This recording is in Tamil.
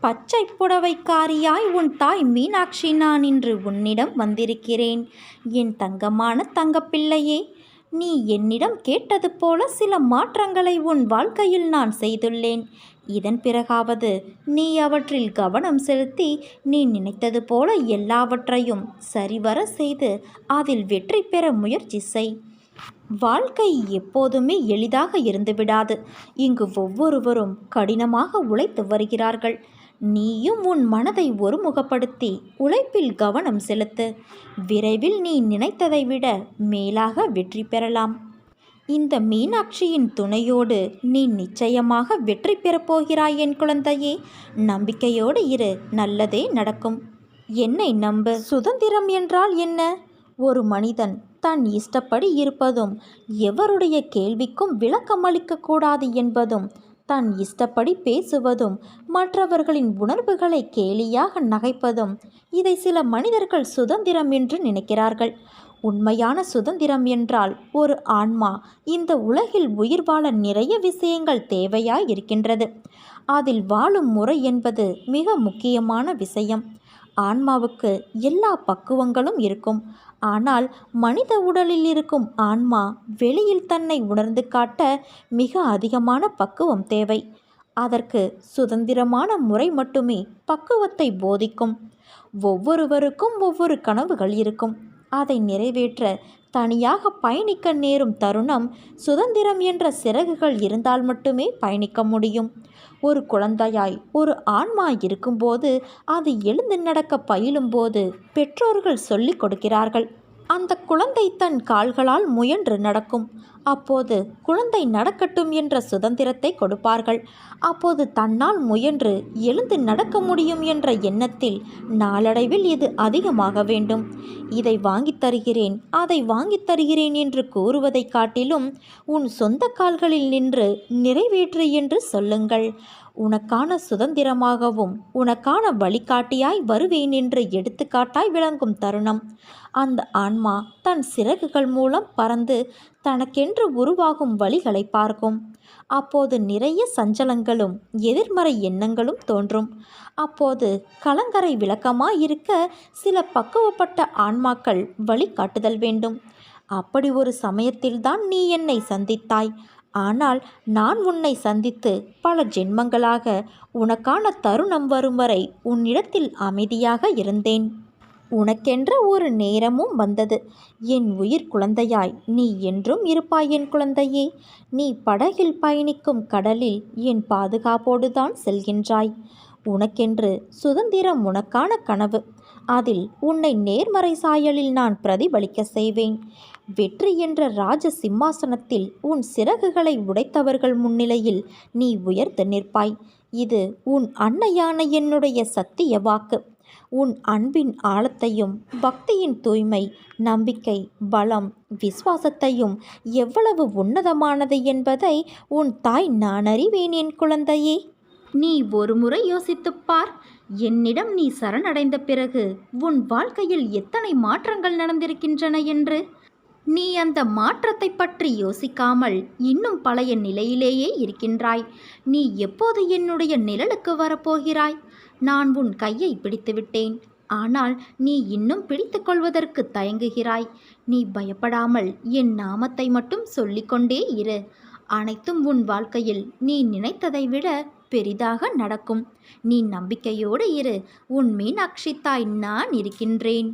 பச்சை புடவைக்காரியாய் உன் தாய் மீனாட்சி நான் இன்று உன்னிடம் வந்திருக்கிறேன். என் தங்கமான தங்கப்பிள்ளையே நீ என்னிடம் கேட்டது போல சில மாற்றங்களை உன் வாழ்க்கையில் நான் செய்துள்ளேன். இதன் பிறகாவது நீ அவற்றில் கவனம் செலுத்தி நீ நினைத்தது போல எல்லாவற்றையும் சரிவர செய்து அதில் வெற்றி பெற முயற்சி செய். வாழ்க்கை எப்போதுமே எளிதாக இருந்துவிடாது. இங்கு ஒவ்வொருவரும் கடினமாக உழைத்து வருகிறார்கள். நீயும் உன் மனதை ஒருமுகப்படுத்தி உழைப்பில் கவனம் செலுத்து. விரைவில் நீ நினைத்ததை விட மேலாக வெற்றி பெறலாம். இந்த மீனாட்சியின் துணையோடு நீ நிச்சயமாக வெற்றி பெறப் போகிறாய் என் குழந்தையே. நம்பிக்கையோடு இரு நல்லதே நடக்கும். என்னை நம்பு. சுதந்திரம் என்றால் என்ன? ஒரு மனிதன் தன் இஷ்டப்படி இருப்பதும் எவருடைய கேள்விக்கும் விளக்கமளிக்கக்கூடாது என்பதும் தன் இஷ்டப்படி பேசுவதும் மற்றவர்களின் உணர்வுகளை கேலியாக நகைப்பதும் இதை சில மனிதர்கள் சுதந்திரம் என்று நினைக்கிறார்கள். உண்மையான சுதந்திரம் என்றால் ஒரு ஆன்மா இந்த உலகில் உயிர் வாழ நிறைய விஷயங்கள் தேவையாய் இருக்கின்றது. அதில் வாழும் முறை என்பது மிக முக்கியமான விஷயம். ஆன்மாவுக்கு எல்லா பக்குவங்களும் இருக்கும். ஆனால் மனித உடலில் இருக்கும் ஆன்மா வெளியில் தன்னை உணர்ந்து காட்ட மிக அதிகமான பக்குவம் தேவை. அதற்கு சுதந்திரமான முறை மட்டுமே பக்குவத்தை போதிக்கும். ஒவ்வொருவருக்கும் ஒவ்வொரு கனவுகள் இருக்கும். அதை நிறைவேற்ற தனியாக பயணிக்க நேரும் தருணம் சுதந்திரம் என்ற சிறகுகள் இருந்தால் மட்டுமே பயணிக்க முடியும். ஒரு குழந்தையாய் ஒரு ஆன்மா இருக்கும்போது அது எழுந்து நடக்க பயிலும்போது பெற்றோர்கள் சொல்லிக் கொடுக்கிறார்கள். அந்த குழந்தை தன் கால்களால் முயன்று நடக்கும். அப்போது குழந்தை நடக்கட்டும் என்ற சுதந்திரத்தை கொடுப்பார்கள். அப்போது தன்னால் முயன்று எழுந்து நடக்க முடியும் என்ற எண்ணத்தில் நாளடைவில் இது அதிகமாக வேண்டும். இதை வாங்கித் தருகிறேன் அதை வாங்கித் தருகிறேன் என்று கூறுவதை காட்டிலும் உன் சொந்த கால்களில் நின்று நிறைவேற்று என்று சொல்லுங்கள். உனக்கான சுதந்திரமாகவும் உனக்கான வழிகாட்டியாய் வருவேன் என்று எடுத்துக்காட்டாய் விளங்கும் தருணம். அந்த ஆன்மா தன் சிறகுகள் மூலம் பறந்து தனக்கென்று உருவாகும் வழிகளை பார்க்கும். அப்போது நிறைய சஞ்சலங்களும் எதிர்மறை எண்ணங்களும் தோன்றும். அப்போது கலங்கரை விளக்கமாயிருக்க சில பக்குவப்பட்ட ஆன்மாக்கள் வழிகாட்டுதல் வேண்டும். அப்படி ஒரு சமயத்தில்தான் நீ என்னை சந்தித்தாய். ஆனால் நான் உன்னை சந்தித்து பல ஜென்மங்களாக உனக்கான தருணம் வரும் வரை உன்னிடத்தில் அமைதியாக இருந்தேன். உனக்கென்ற ஒரு நேரமும் வந்தது. என் உயிர் குழந்தையாய் நீ என்றும் இருப்பாய் என் குழந்தையே. நீ படகில் பயணிக்கும் கடலில் என் பாதுகாப்போடுதான் செல்கின்றாய். உனக்கென்று சுதந்திரம் உனக்கான கனவு. அதில் உன்னை நேர்மறை சாயலில் நான் பிரதிபலிக்க செய்வேன். வெற்றி என்ற ராஜ சிம்மாசனத்தில் உன் சிறகுகளை உடைத்தவர்கள் முன்னிலையில் நீ உயர்த்து நிற்பாய். இது உன் அன்னையான என்னுடைய சத்திய வாக்கு. உன் அன்பின் ஆழத்தையும் பக்தியின் தூய்மை நம்பிக்கை பலம் விசுவாசத்தையும் எவ்வளவு உன்னதமானது என்பதை உன் தாய் நான் அறிவேன் என் குழந்தையே. நீ ஒரு முறை யோசித்துப் பார். என்னிடம் நீ சரணடைந்த பிறகு உன் வாழ்க்கையில் எத்தனை மாற்றங்கள் நடந்திருக்கின்றன என்று. நீ அந்த மாற்றத்தை பற்றி யோசிக்காமல் இன்னும் பழைய நிலையிலேயே இருக்கின்றாய். நீ எப்போது என்னுடைய நிழலுக்கு வரப்போகிறாய்? நான் உன் கையை பிடித்துவிட்டேன். ஆனால் நீ இன்னும் பிடித்து கொள்வதற்கு தயங்குகிறாய். நீ பயப்படாமல் என் நாமத்தை மட்டும் சொல்லிக்கொண்டே இரு. அனைத்தும் உன் வாழ்க்கையில் நீ நினைத்ததை விட பெரிதாக நடக்கும். நீ நம்பிக்கையோடு இரு. உன் மீனாட்சி தாய் நான் இருக்கின்றேன்.